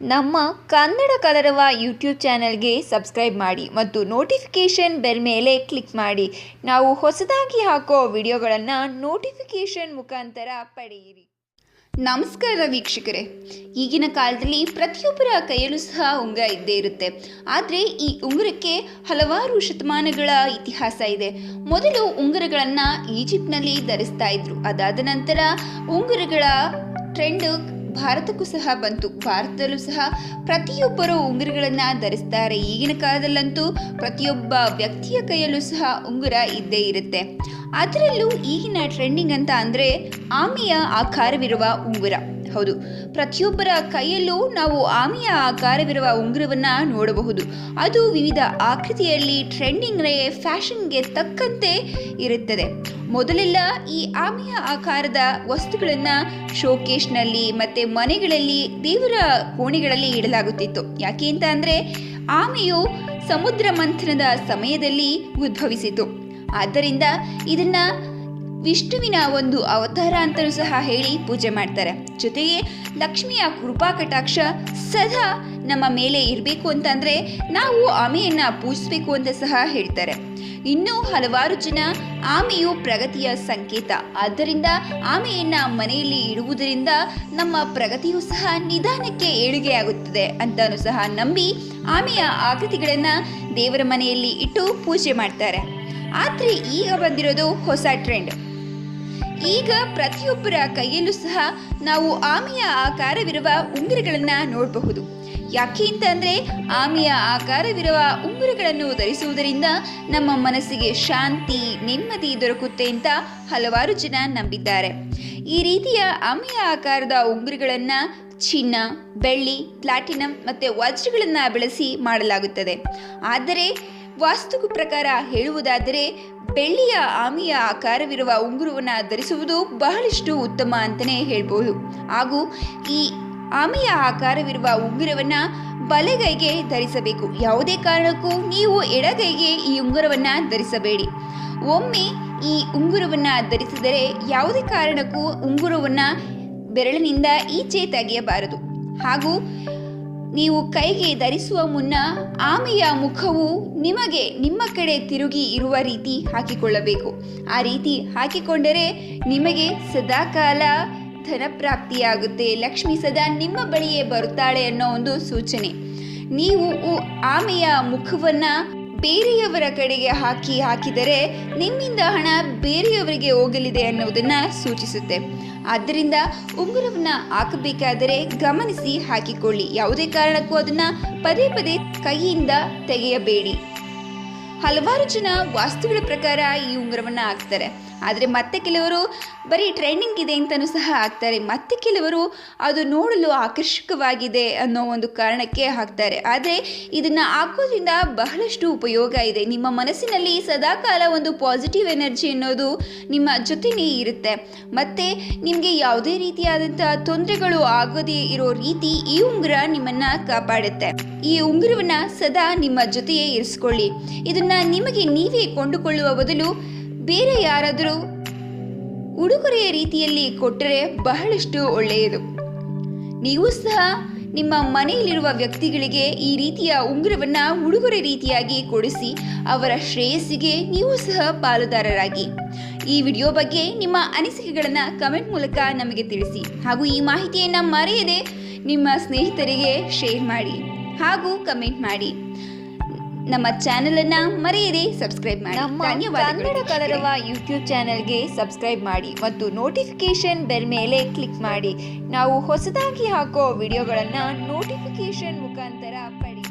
ನಮ್ಮ ಕನ್ನಡ ಕಲರವ ಯೂಟ್ಯೂಬ್ ಚಾನಲ್ಗೆ ಸಬ್ಸ್ಕ್ರೈಬ್ ಮಾಡಿ ಮತ್ತು ನೋಟಿಫಿಕೇಷನ್ ಬೆಲ್ ಮೇಲೆ ಕ್ಲಿಕ್ ಮಾಡಿ. ನಾವು ಹೊಸದಾಗಿ ಹಾಕೋ ವಿಡಿಯೋಗಳನ್ನು ನೋಟಿಫಿಕೇಷನ್ ಮುಖಾಂತರ ಪಡೆಯಿರಿ. ನಮಸ್ಕಾರ ವೀಕ್ಷಕರೇ. ಈಗಿನ ಕಾಲದಲ್ಲಿ ಪ್ರತಿಯೊಬ್ಬರ ಕೈಯಲ್ಲೂ ಸಹ ಉಂಗುರ ಇದ್ದೇ ಇರುತ್ತೆ. ಆದರೆ ಈ ಉಂಗುರಕ್ಕೆ ಹಲವಾರು ಶತಮಾನಗಳ ಇತಿಹಾಸ ಇದೆ. ಮೊದಲು ಉಂಗುರಗಳನ್ನು ಈಜಿಪ್ಟ್ನಲ್ಲಿ ಧರಿಸ್ತಾ ಇದ್ರು. ಅದಾದ ನಂತರ ಉಂಗುರಗಳ ಟ್ರೆಂಡ್ ಭಾರತಕ್ಕೂ ಸಹ ಬಂತು. ಭಾರತದಲ್ಲೂ ಸಹ ಪ್ರತಿಯೊಬ್ಬರು ಉಂಗುರಗಳನ್ನು ಧರಿಸ್ತಾರೆ. ಈಗಿನ ಕಾಲದಲ್ಲಂತೂ ಪ್ರತಿಯೊಬ್ಬ ವ್ಯಕ್ತಿಯ ಕೈಯಲ್ಲೂ ಸಹ ಉಂಗುರ ಇದ್ದೇ ಇರುತ್ತೆ. ಅದರಲ್ಲೂ ಈಗಿನ ಟ್ರೆಂಡಿಂಗ್ ಅಂತ ಅಂದರೆ ಆಮೆಯ ಆಕಾರವಿರುವ ಉಂಗುರ. ಹೌದು, ಪ್ರತಿಯೊಬ್ಬರ ಕೈಯಲ್ಲೂ ನಾವು ಆಮೆಯ ಆಕಾರವಿರುವ ಉಂಗುರವನ್ನು ನೋಡಬಹುದು. ಅದು ವಿವಿಧ ಆಕೃತಿಯಲ್ಲಿ ಟ್ರೆಂಡಿಂಗ್ ಫ್ಯಾಷನ್ಗೆ ತಕ್ಕಂತೆ ಇರುತ್ತದೆ. ಮೊದಲೆಲ್ಲ ಈ ಆಮೆಯ ಆಕಾರದ ವಸ್ತುಗಳನ್ನು ಶೋಕೇಶ್ನಲ್ಲಿ ಮತ್ತು ಮನೆಗಳಲ್ಲಿ, ದೇವರ ಕೋಣೆಗಳಲ್ಲಿ ಇಡಲಾಗುತ್ತಿತ್ತು. ಯಾಕೆ ಅಂತ ಅಂದರೆ ಆಮೆಯು ಸಮುದ್ರ ಮಂಥನದ ಸಮಯದಲ್ಲಿ ಉದ್ಭವಿಸಿತು. ಆದ್ದರಿಂದ ಇದನ್ನ ವಿಷ್ಣುವಿನ ಒಂದು ಅವತಾರ ಅಂತಲೂ ಸಹ ಹೇಳಿ ಪೂಜೆ ಮಾಡ್ತಾರೆ. ಜೊತೆಗೆ ಲಕ್ಷ್ಮಿಯ ಕೃಪಾ ಕಟಾಕ್ಷ ಸದಾ ನಮ್ಮ ಮೇಲೆ ಇರಬೇಕು ಅಂತಂದರೆ ನಾವು ಆಮೆಯನ್ನು ಪೂಜಿಸಬೇಕು ಅಂತ ಸಹ ಹೇಳ್ತಾರೆ. ಇನ್ನೂ ಹಲವಾರು ಜನ ಆಮೆಯು ಪ್ರಗತಿಯ ಸಂಕೇತ. ಆದ್ದರಿಂದ ಆಮೆಯನ್ನು ಮನೆಯಲ್ಲಿ ಇಡುವುದರಿಂದ ನಮ್ಮ ಪ್ರಗತಿಯು ಸಹ ನಿಧಾನಕ್ಕೆ ಏಳಿಗೆಯಾಗುತ್ತದೆ ಅಂತಲೂ ಸಹ ನಂಬಿ ಆಮೆಯ ಆಕೃತಿಗಳನ್ನು ದೇವರ ಮನೆಯಲ್ಲಿ ಇಟ್ಟು ಪೂಜೆ ಮಾಡ್ತಾರೆ. ಆದರೆ ಈಗ ಬಂದಿರೋದು ಹೊಸ ಟ್ರೆಂಡ್. ಈಗ ಪ್ರತಿಯೊಬ್ಬರ ಕೈಯಲ್ಲೂ ಸಹ ನಾವು ಆಮೆಯ ಆಕಾರವಿರುವ ಉಂಗುರಗಳನ್ನು ನೋಡಬಹುದು. ಯಾಕೆ ಅಂತ ಅಂದ್ರೆ ಆಮೆಯ ಆಕಾರವಿರುವ ಉಂಗುರಗಳನ್ನು ಧರಿಸುವುದರಿಂದ ನಮ್ಮ ಮನಸ್ಸಿಗೆ ಶಾಂತಿ, ನೆಮ್ಮದಿ ದೊರಕುತ್ತೆ ಅಂತ ಹಲವಾರು ಜನ ನಂಬಿದ್ದಾರೆ. ಈ ರೀತಿಯ ಆಮೆಯ ಆಕಾರದ ಉಂಗುರಗಳನ್ನು ಚಿನ್ನ, ಬೆಳ್ಳಿ, ಪ್ಲಾಟಿನಂ ಮತ್ತು ವಜ್ರಗಳನ್ನು ಬಳಸಿ ಮಾಡಲಾಗುತ್ತದೆ. ಆದರೆ ವಾಸ್ತುಕು ಪ್ರಕಾರ ಹೇಳುವುದಾದರೆ, ಬೆಳ್ಳಿಯ ಆಮಿಯ ಆಕಾರವಿರುವ ಉಂಗುರವನ್ನು ಧರಿಸುವುದು ಬಹಳಷ್ಟು ಉತ್ತಮ ಅಂತಲೇ ಹೇಳ್ಬೋದು. ಹಾಗೂ ಈ ಆಮೆಯ ಆಕಾರವಿರುವ ಉಂಗುರವನ್ನು ಬಲಗೈಗೆ ಧರಿಸಬೇಕು. ಯಾವುದೇ ಕಾರಣಕ್ಕೂ ನೀವು ಎಡಗೈಗೆ ಈ ಉಂಗುರವನ್ನು ಧರಿಸಬೇಡಿ. ಒಮ್ಮೆ ಈ ಉಂಗುರವನ್ನು ಧರಿಸಿದರೆ ಯಾವುದೇ ಕಾರಣಕ್ಕೂ ಉಂಗುರವನ್ನು ಬೆರಳಿನಿಂದ ಈಚೆ ತೆಗೆಯಬಾರದು. ಹಾಗೂ ನೀವು ಕೈಗೆ ಧರಿಸುವ ಮುನ್ನ ಆಮೆಯ ಮುಖವು ನಿಮಗೆ ನಿಮ್ಮ ಕಡೆ ತಿರುಗಿ ಇರುವ ರೀತಿ ಹಾಕಿಕೊಳ್ಳಬೇಕು. ಆ ರೀತಿ ಹಾಕಿಕೊಂಡರೆ ನಿಮಗೆ ಸದಾಕಾಲ ಧನಪ್ರಾಪ್ತಿಯಾಗುತ್ತೆ. ಲಕ್ಷ್ಮಿ ಸದಾ ನಿಮ್ಮ ಬಳಿಯೇ ಬರುತ್ತಾಳೆ ಅನ್ನೋ ಒಂದು ಸೂಚನೆ. ನೀವು ಆಮೆಯ ಮುಖವನ್ನು ಬೇರೆಯವರ ಕಡೆಗೆ ಹಾಕಿ ಹಾಕಿದರೆ ನಿಮ್ಮಿಂದ ಹಣ ಬೇರೆಯವರಿಗೆ ಹೋಗಲಿದೆ ಅನ್ನೋದನ್ನು ಸೂಚಿಸುತ್ತೆ. ಆದ್ದರಿಂದ ಉಂಗುರವನ್ನು ಹಾಕಬೇಕಾದರೆ ಗಮನಿಸಿ ಹಾಕಿಕೊಳ್ಳಿ. ಯಾವುದೇ ಕಾರಣಕ್ಕೂ ಅದನ್ನು ಪದೇ ಪದೇ ಕೈಯಿಂದ ತೆಗೆಯಬೇಡಿ. ಹಲವಾರು ಜನ ವಾಸ್ತುಗಳ ಪ್ರಕಾರ ಈ ಉಂಗುರವನ್ನು ಹಾಕ್ತಾರೆ. ಆದರೆ ಮತ್ತೆ ಕೆಲವರು ಬರೀ ಟ್ರೆಂಡಿಂಗ್ ಇದೆ ಅಂತಲೂ ಸಹ ಹಾಕ್ತಾರೆ. ಮತ್ತೆ ಕೆಲವರು ಅದು ನೋಡಲು ಆಕರ್ಷಕವಾಗಿದೆ ಅನ್ನೋ ಒಂದು ಕಾರಣಕ್ಕೆ ಹಾಕ್ತಾರೆ. ಆದರೆ ಇದನ್ನು ಹಾಕೋದ್ರಿಂದ ಬಹಳಷ್ಟು ಉಪಯೋಗ ಇದೆ. ನಿಮ್ಮ ಮನಸ್ಸಿನಲ್ಲಿ ಸದಾಕಾಲ ಒಂದು ಪಾಸಿಟಿವ್ ಎನರ್ಜಿ ಅನ್ನೋದು ನಿಮ್ಮ ಜೊತೆನೇ ಇರುತ್ತೆ. ಮತ್ತು ನಿಮಗೆ ಯಾವುದೇ ರೀತಿಯಾದಂಥ ತೊಂದರೆಗಳು ಆಗದೇ ಇರೋ ರೀತಿ ಈ ಉಂಗುರ ನಿಮ್ಮನ್ನು ಕಾಪಾಡುತ್ತೆ. ಈ ಉಂಗುರವನ್ನು ಸದಾ ನಿಮ್ಮ ಜೊತೆಯೇ ಇರಿಸ್ಕೊಳ್ಳಿ. ಇದನ್ನು ನಿಮಗೆ ನೀವೇ ಕೊಂಡುಕೊಳ್ಳುವ ಬದಲು ಬೇರೆ ಯಾರಾದರೂ ಉಡುಗೊರೆಯ ರೀತಿಯಲ್ಲಿ ಕೊಟ್ಟರೆ ಬಹಳಷ್ಟು ಒಳ್ಳೆಯದು. ನೀವು ಸಹ ನಿಮ್ಮ ಮನೆಯಲ್ಲಿರುವ ವ್ಯಕ್ತಿಗಳಿಗೆ ಈ ರೀತಿಯ ಉಂಗುರವನ್ನು ಉಡುಗೊರೆ ರೀತಿಯಾಗಿ ಕೊಡಿಸಿ ಅವರ ಶ್ರೇಯಸ್ಸಿಗೆ ನೀವು ಸಹ ಪಾಲುದಾರರಾಗಿ. ಈ ವಿಡಿಯೋ ಬಗ್ಗೆ ನಿಮ್ಮ ಅನಿಸಿಕೆಗಳನ್ನು ಕಮೆಂಟ್ ಮೂಲಕ ನಮಗೆ ತಿಳಿಸಿ. ಹಾಗೂ ಈ ಮಾಹಿತಿಯನ್ನು ಮರೆಯದೆ ನಿಮ್ಮ ಸ್ನೇಹಿತರಿಗೆ ಶೇರ್ ಮಾಡಿ ಹಾಗೂ ಕಮೆಂಟ್ ಮಾಡಿ. ನಮ್ಮ ಚಾನೆಲ್ ಅನ್ನ ಮರೆಯದೆ ಸಬ್ಸ್ಕ್ರೈಬ್ ಮಾಡಿ. ಕನ್ನಡ. ಕಲರವ ಯೂಟ್ಯೂಬ್ ಚಾನೆಲ್ಗೆ ಸಬ್ಸ್ಕ್ರೈಬ್ ಮಾಡಿ ಮತ್ತು ನೋಟಿಫಿಕೇಶನ್ ಬೆಲ್ ಮೇಲೆ ಕ್ಲಿಕ್ ಮಾಡಿ. ನಾವು ಹೊಸದಾಗಿ ಹಾಕೋ ವಿಡಿಯೋಗಳನ್ನು ನೋಟಿಫಿಕೇಶನ್ ಮುಖಾಂತರ ಪಡಿ.